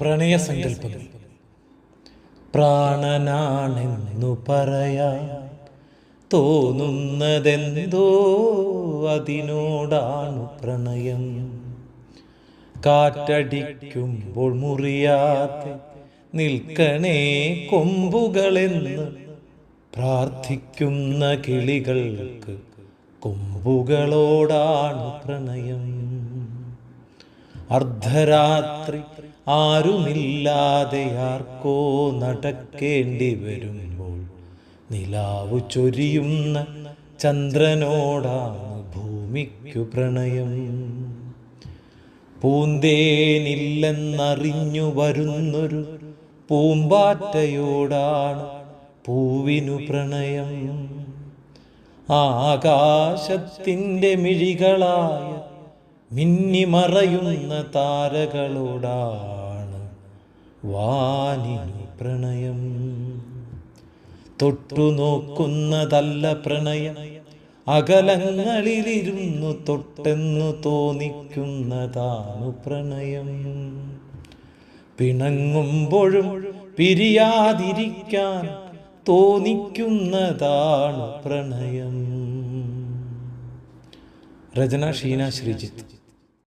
പ്രണയസങ്കല്പങ്ങൾ പ്രാണനാണെന്നു പറയാ തോന്നുന്നതെന്തോ അതിനോടാണ് പ്രണയം. കാറ്റടിക്കുമ്പോൾ മുറിയാതെ നിൽക്കണേ കൊമ്പുകളെന്ന് പ്രാർത്ഥിക്കുന്ന കിളികൾക്ക് കൊമ്പുകളോടാണ് പ്രണയം. അർദ്ധരാത്രി ആരുമില്ലാതെ ആർക്കോ നടക്കേണ്ടി വരുമ്പോൾ നിലാവു ചൊരിയുന്ന ചന്ദ്രനോടാണ് ഭൂമിക്കു പ്രണയം. പൂന്തേനില്ലെന്നറിഞ്ഞു വരുന്നൊരു പൂമ്പാറ്റയോടാണ് പൂവിനു പ്രണയം. ആകാശത്തിന്റെ മിഴികളായ മിന്നിമറയുന്ന താരകളോടാണ് വാനി പ്രണയം. തൊട്ടു നോക്കുന്നതല്ല പ്രണയം. അകലങ്ങളിലിരുന്നു തൊട്ടെന്നു തോന്നിക്കുന്നതാണു പ്രണയം. പിണങ്ങുമ്പോഴും പിരിയാതിരിക്കാൻ തോന്നിക്കുന്നതാണ് പ്രണയം. രചന ഷീന ശ്രീജിത്ത്.